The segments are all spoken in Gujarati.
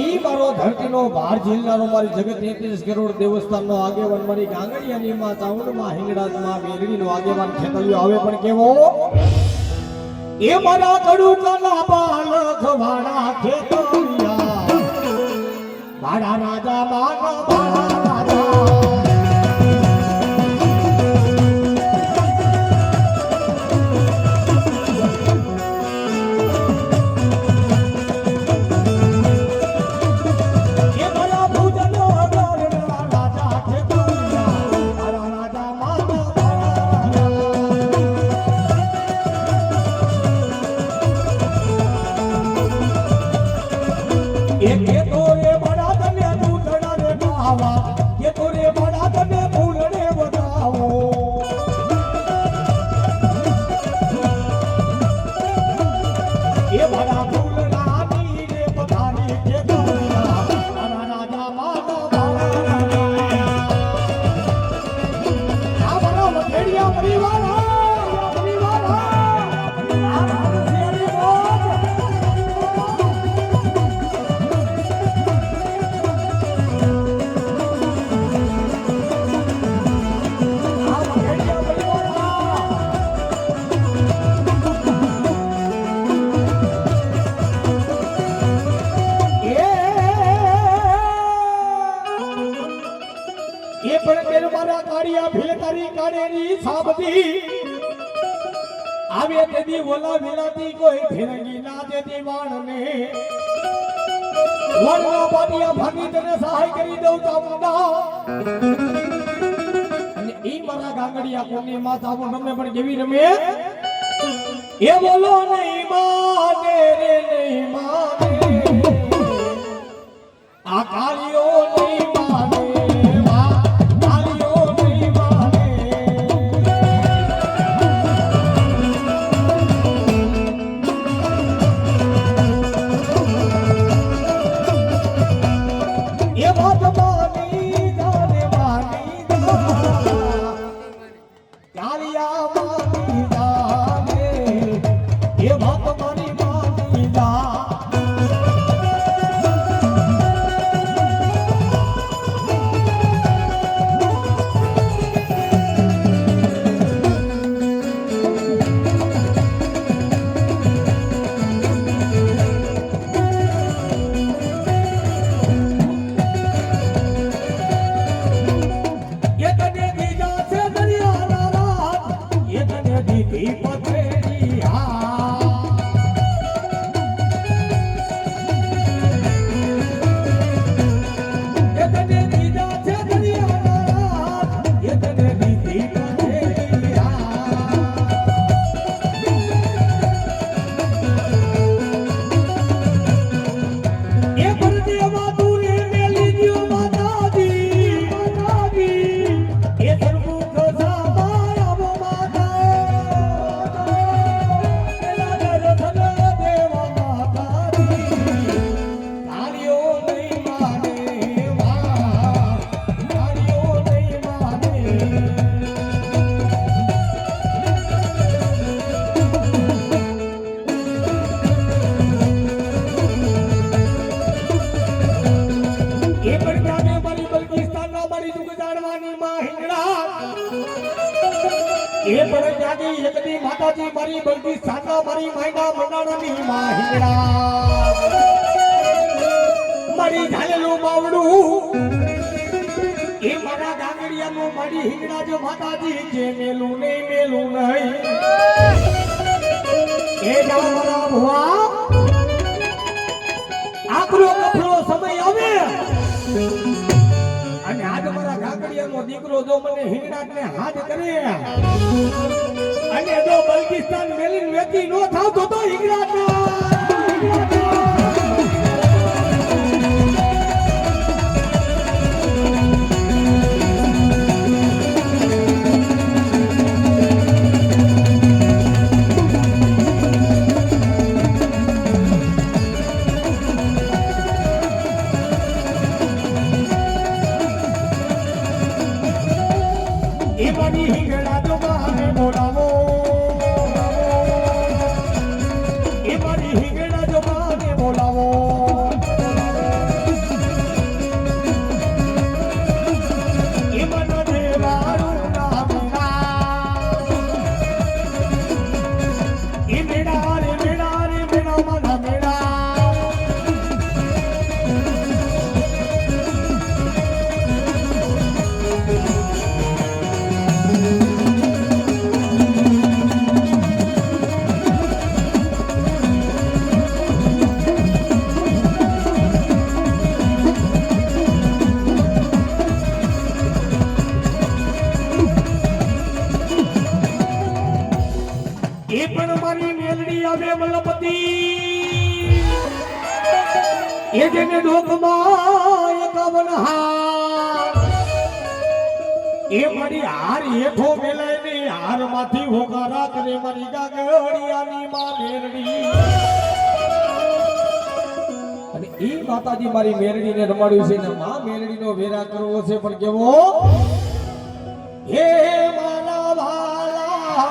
ઈ મારો ધરતીનો ભાર ઝીલનારો, મારી જગત તેત્રીસ કરોડ દેવસ્થાનનો આગેવાન, મારી ગાંગડિયાની માં ચાઉંડમાં હિંગળાજમાં વેલડીનો આગેવાન ખેતલિયો આવે પણ કેવો? એ મારા કડુકાના બાલક વાળા ખેતલિયા વાળા રાજા માના તેદી ઓલા વિલાતી કોઈ ફિરંગી ના દેતી વાણને. વણના પાટિયા ભાગી તને સહાય કરી દઉં ચામુંડા અને ઈ મારા ગાંગડિયા કોની માતા આવો રમે પણ જેવી રમે. એ બોલો નહીં માને રે, નહીં માને. આ કાળીઓ નહીં માતાજી, મારી બલ્કિસ્તાનના મારી માયડા મંડાણાની માં હિંગળા. મારી ઝાલેલું માવડું એ મારા ગાંગડિયાનું મારી હિંગડા જો માતાજી, જે મેલું નહીં મેલું નહીં. એ જાઓ મારા ભુવા દીકરો જો મને હિંગડાટને હાથ કરે, અને જો બલ્કિસ્તાન મેલીન વેતી નો થાવ તો હિંગડાટ પ્રજાપતિ એ જેને ડોકમાં એકાવન હાર એ મારી હાર એઠો મેલાય ને હારમાંથી હોકારા કરે મારી ગાગડિયાની માં મેલડી. અને એ માતાજી મારી મેરડીને રમાડ્યું છે ને માં મેરડીનો વેરા કરવો છે, પણ કેવો? હે મારા વાલા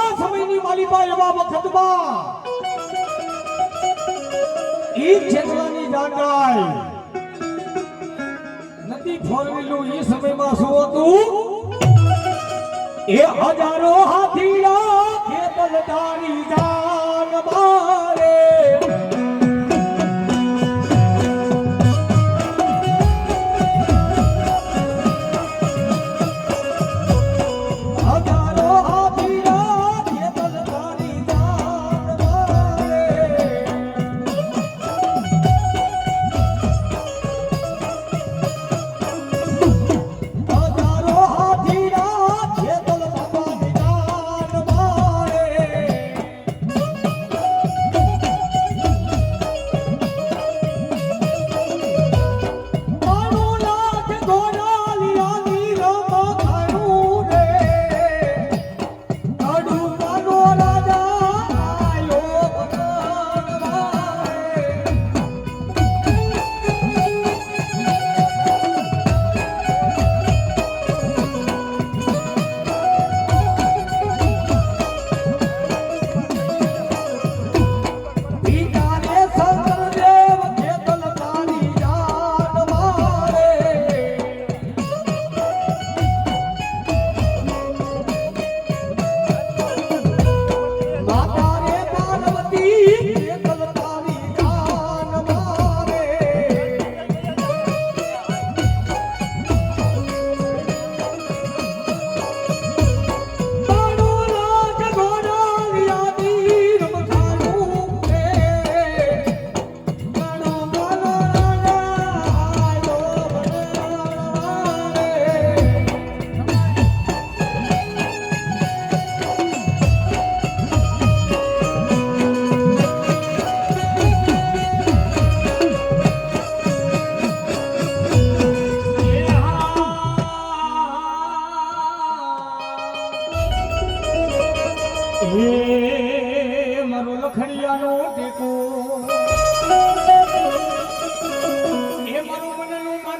એવા સમયની માલિકા એવા વખતમાં ઈ છેતરાની જાણ જાય નથી ફોરવીલું ઈ સમયમાં શું હતું? એ હજારો હાથીડા ખેતલ તારી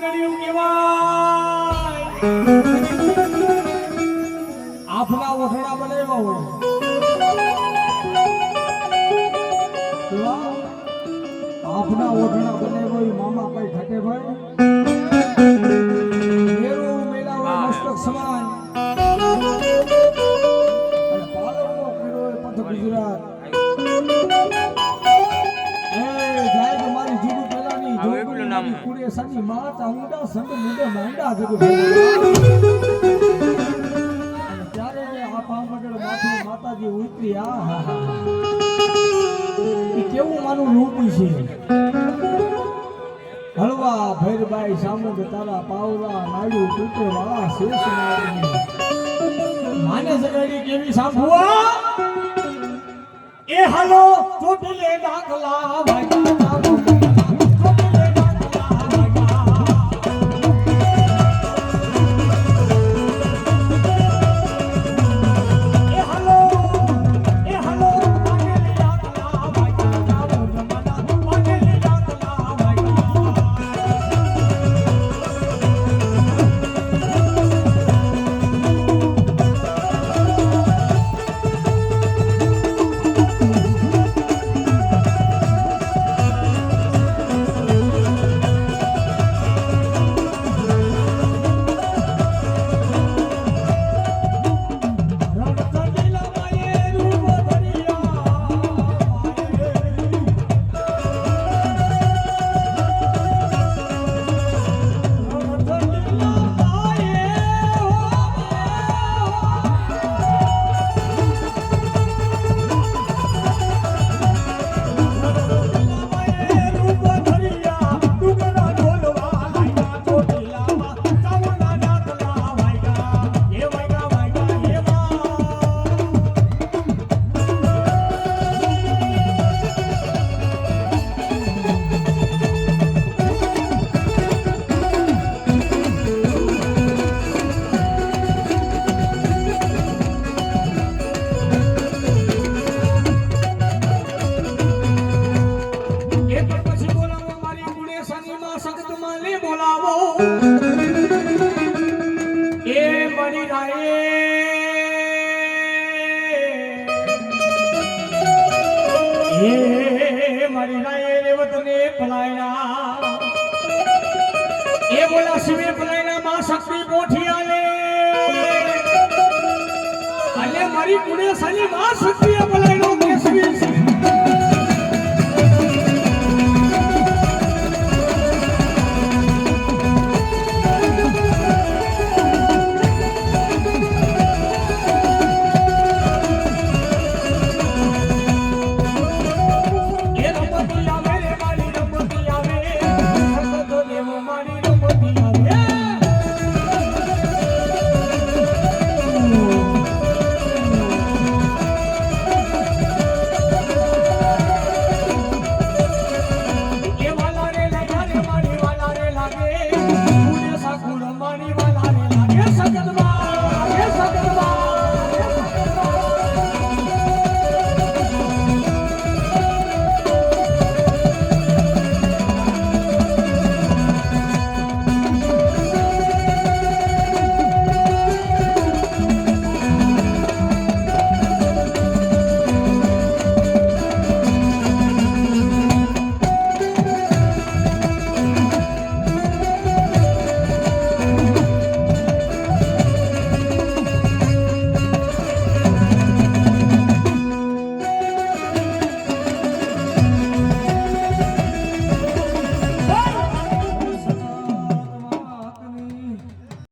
ગણ્યું કેવાય આફલા ઓઠડા બનાવ્યા હોય. પેલું નામ કુડે સની માતા ઊંડા સંત મુંડે માંડા જગો ત્યારે આ પામડળ માથે માતાજી ઉતરી, આ હા હા કેવું માનું રૂપી છે? હળવા ભૈરભાઈ સામુદ તારા પાવલા નાડુ તૂટે વાળા શેષ માને સગાડી કેવી સાંભળવા એ હાલો ચોટલે દાખલા ભાઈ சனி மாசுற்றிய பல